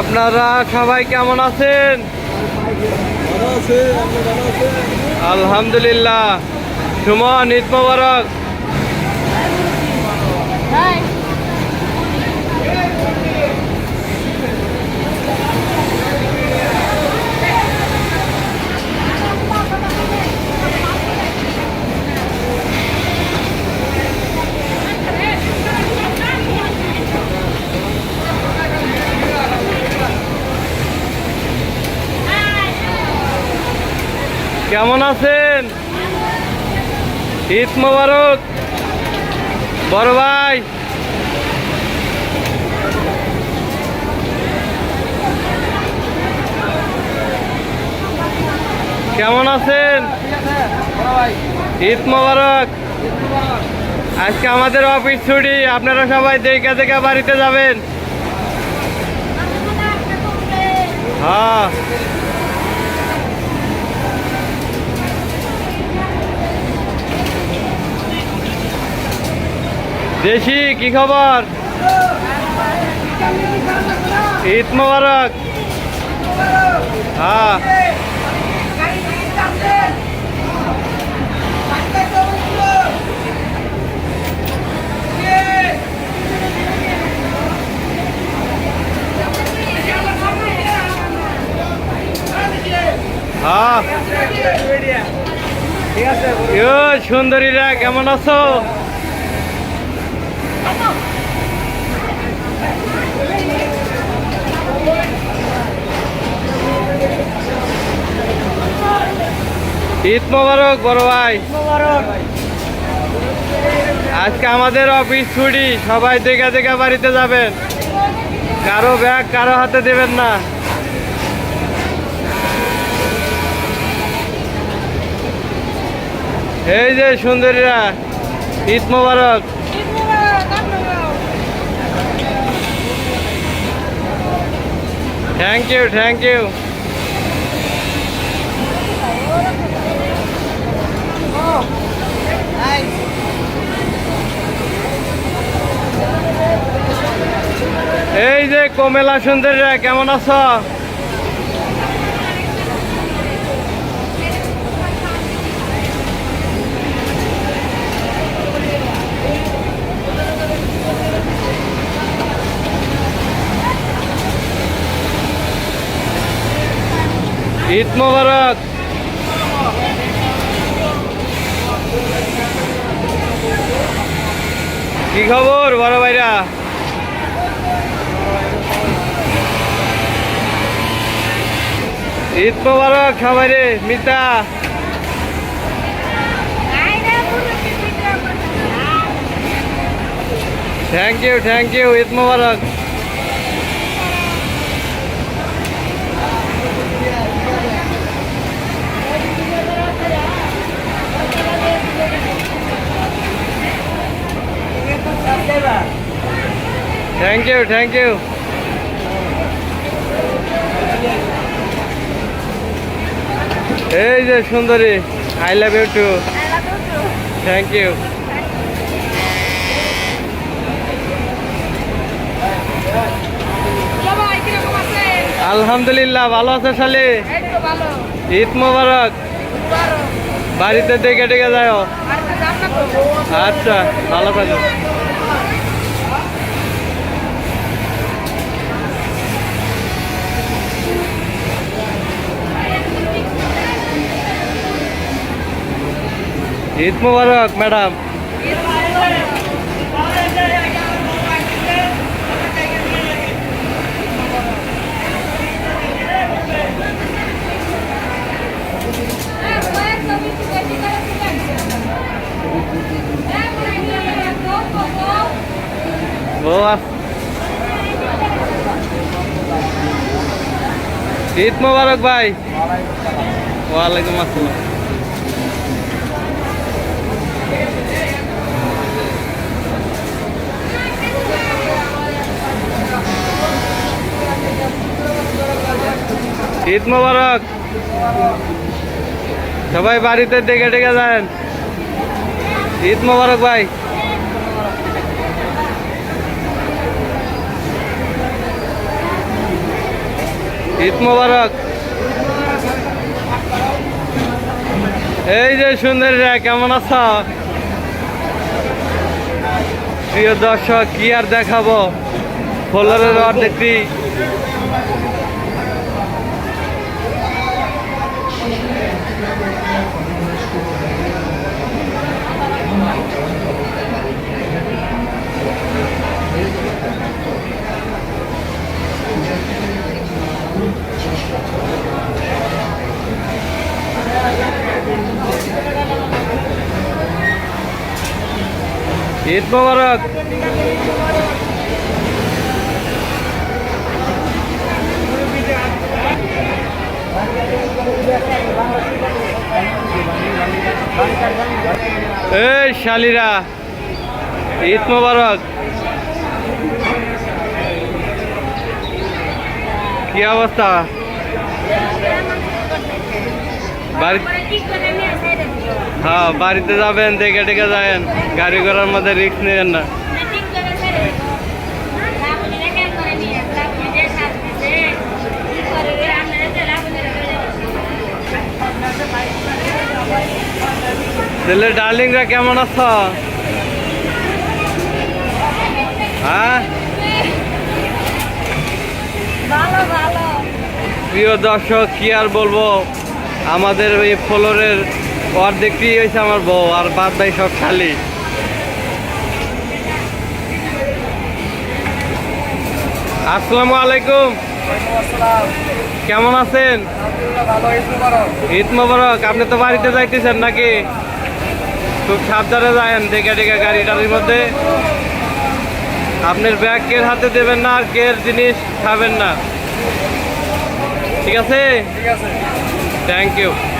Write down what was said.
আপনারা সবাই কেমন আছেন? আলহামদুলিল্লাহ। সুমন ঈদ মোবারক। কেমন আছেন? ঈদ মোবারক। বড় ভাই। কেমন আছেন? ঈদ মোবারক। আজকে আমাদের অফিস ছুটি, আপনারা সবাই দেখে দেখে বাড়িতে যাবেন। হ্যাঁ। দেশি কি খবর ঈদ মোবারক হ্যাঁ হ্যাঁ ইয়ো, সুন্দরীরা কেমন আছো ঈদ মোবারক বড় ভাই। আজকে আমাদের অফিস ছুটি সবাই দেখা দেখা বাড়িতে যাবেন। কারও ব্যাগ কারও হাতে দেবেন না। এই যে সুন্দরীরা ঈদ মোবারক। থ্যাংক ইউ থ্যাংক ইউ এই যে কমেলা সুন্দরীরা কেমন আছো? ঈদ মোবারক। কি খবর বড় ভাইরা? ঈদ মোবারক সবাই রে, Mita. Thank you thank you Eid Mobarak. Thank you thank you এই যে সুন্দরী I love you too thank you আলহামদুলিল্লাহ, ভালো আছে শালি? ঈদ মোবারক। বাড়িতে দেখে ডেকে যায় আচ্ছা ভালো থাকো। ঈদ মোবারক ম্যাডাম ও আস- ঈদ মোবারক ভাই ওয়ালাইকুম ঈদ মোবারক। সবাই বাড়িতে ডেকে ডেকে যান। ঈদ মোবারক ভাই। ঈদ মোবারক। এই যে সুন্দরীরা কেমন আছো? প্রিয় দর্শক, কি আর দেখাবো? ফলোরের অর্ধেকটি ঈদ মোবারক। এই শালিরা ঈদ মোবারক। কি অবস্থা? হ্যাঁ বাড়িতে যাবেন দেখে দেখে যাবেন। গাড়ি ঘোড়ার মধ্যে রিস্ক নেবেন না। তাহলে ডার্লিংরা কেমন আছো? হ্যাঁ? প্রিয় দর্শক কি আর বলব? আমাদের এই ফ্লোরের অর্ধেকটি হয়েছে আমার বউ, আর বাদ বাই সব খালি। আসসালামু আলাইকুম। কেমন আছেন? ঈদ মোবারক। আপনি তো বাড়িতে যাইতেছেন নাকি? খুব সাবধানে যায়েন দেখে দেখে গাড়ি টাড়ির মধ্যে। আপনার ব্যাগ কের হাতে দেবেন না, আর কের জিনিস খাবেন না? ঠিক আছে? ঠিক আছে। Thank you